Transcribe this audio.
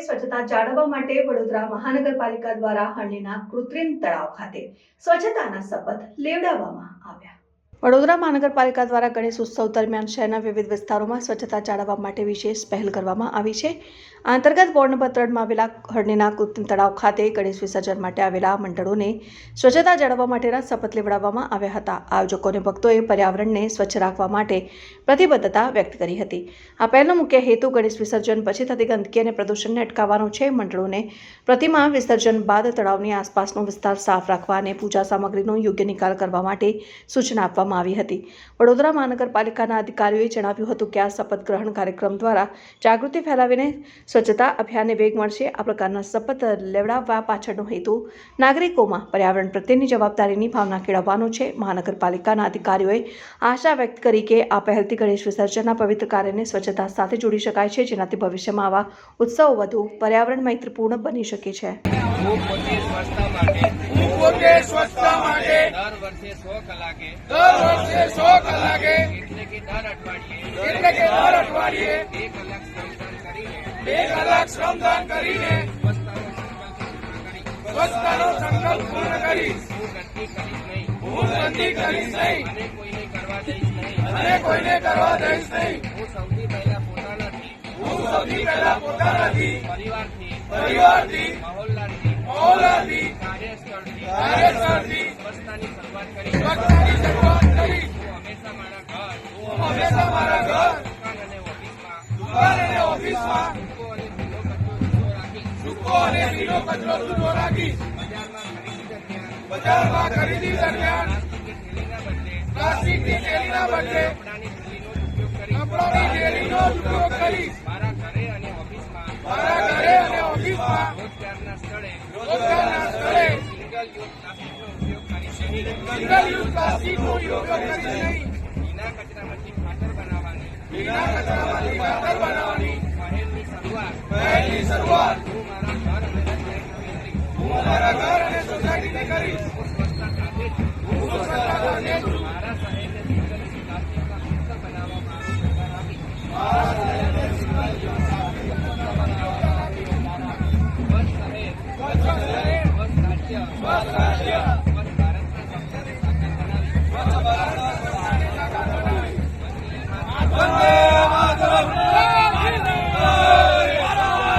સ્વચ્છતા જાળવવા માટે વડોદરા મહાનગરપાલિકા દ્વારા હરણીના કૃત્રિમ તળાવ ખાતે સ્વચ્છતાના શપથ લેવડાવવામાં આવ્યા. વડોદરા મહાનગરપાલિકા દ્વારા ગણેશ ઉત્સવ દરમિયાન શહેરના વિવિધ વિસ્તારોમાં સ્વચ્છતા જાળવવા માટે વિશેષ પહેલ કરવામાં આવી છે. આ અંતર્ગત વોર્ડ આવેલા હરણીના કૃત્રિમ તળાવ ખાતે ગણેશ વિસર્જન માટે આવેલા મંડળોને સ્વચ્છતા જાળવવા માટેના શપથ લેવડાવવામાં આવ્યા હતા. આયોજકોને ભક્તોએ પર્યાવરણને સ્વચ્છ રાખવા માટે પ્રતિબદ્ધતા વ્યક્ત કરી હતી. આ પહેલનો મુખ્ય હેતુ ગણેશ વિસર્જન પછી થતી ગંદકી અને પ્રદૂષણને અટકાવવાનો છે. મંડળોને પ્રતિમા વિસર્જન બાદ તળાવની આસપાસનો વિસ્તાર સાફ રાખવા અને પૂજા સામગ્રીનો યોગ્ય નિકાલ કરવા માટે સૂચના આપવામાં આવી હતી. વડોદરા મહાનગરપાલિકાના અધિકારીઓએ જણાવ્યું હતું કે આ શપથ ગ્રહણ કાર્યક્રમ દ્વારા જાગૃતિ ફેલાવીને સ્વચ્છતા અભિયાનને વેગ મળશે. આ પ્રકારના શપથ લેવડાવવા પાછળનો હેતુ નાગરિકોમાં પર્યાવરણ પ્રત્યેની જવાબદારીની ભાવના કેળવવાનો છે. મહાનગરપાલિકાના અધિકારીઓએ આશા વ્યક્ત કરી કે આ પહેલથી ગણેશ વિસર્જનના પવિત્ર કાર્યને સ્વચ્છતા સાથે જોડી શકાય છે, જેનાથી ભવિષ્યમાં આવા ઉત્સવો વધુ પર્યાવરણ મૈત્રીપૂર્ણ બની શકે છે. માટે હું પોતે સ્વચ્છતા માટે દર વર્ષે સો કલાકે દર વર્ષે સો કલાકે એટલે કે દર અઠવાડિયે એટલે કે દર અઠવાડિયે બે કલાક શ્રમદાન કરીને બે કલાક શ્રમદાન કરીને સ્વચ્છતાનો સંકલ્પ પૂર્ણ કરીશ. સ્વચ્છતાનો સંકલ્પ પૂર્ણ કરીશ હું ગંદકી કરીશ નહીં હું ગંદકી કરીશ નહીં અને કોઈને કરવા દઈશ નહીં અને કોઈને કરવા દઈશ નહીં હું સૌથી પહેલા પોતાનાથી હું સૌથી પહેલા પોતાનાથી પરિવારથી પરિવારથી મહોલ્લાથી મહોલ્લાથી કાર્યસ્થળથી કાર્યસ્થળથી સ્વચ્છતાની શરૂઆત કરીશ સ્વચ્છતાની શરૂઆત કરીશ હંમેશા મારા ઘર હું હંમેશા મારા ઘર. દુકાન અને ઓફિસમાં. દુકાન અને ઓફિસમાં. સૂકો અને ભીનો કચરો બજારમાં ખરીદી દરમિયાન. પ્લાસ્ટિકની થેલીના બદલે. કપડાની થેલીનો ઉપયોગ કપડાની થેલીનો ઉપયોગ કરીશ. સિંગલ યુઝ પ્લાસ્ટિકનો ઉપયોગ ખાતર બનાવવાની. સ્વચ્છ